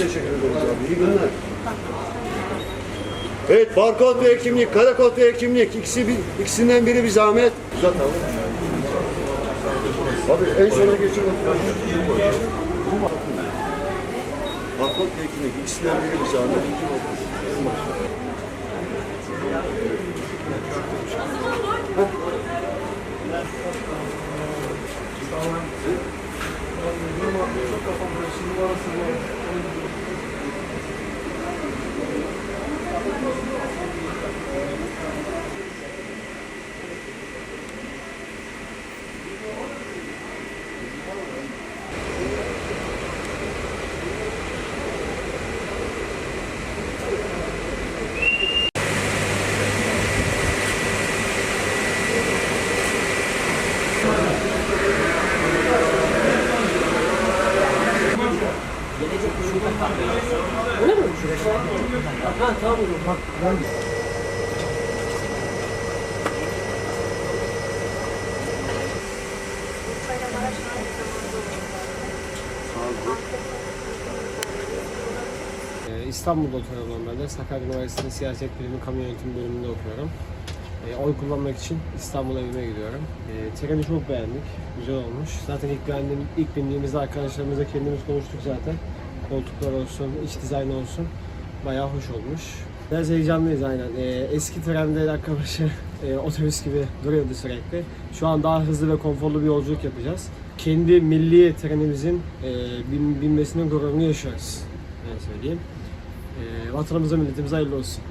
teşekkür ederiz abi. İyi günler. Evet, barkod ve kimlik, kara kod ve kimlik. İkisi bir, ikisinden biri bir zahmet. Uzat abi. En sona geçelim. Barkod ve kimlik. İkisinden biri bir zahmet. Ee, İstanbul'da oturuyorum. Sakarya Üniversitesi'nde siyaset bilimi kamu yönetimi bölümünde okuyorum. Ee, oy kullanmak için İstanbul evime gidiyorum. Ee, treni çok beğendik. Güzel olmuş. Zaten ilk beğendiğim, ilk bindiğimizde arkadaşlarımızla kendimiz konuştuk zaten. Koltuklar olsun, iç dizayn olsun. Bayağı hoş olmuş. Biraz heyecanlıyız aynen. Ee, eski trende dakika e, otobüs gibi duruyordu sürekli. Şu an daha hızlı ve konforlu bir yolculuk yapacağız. Kendi milli trenimizin e, bin, binmesinin gururunu yaşıyoruz. Ben söyleyeyim. E, vatanımıza milletimize hayırlı olsun.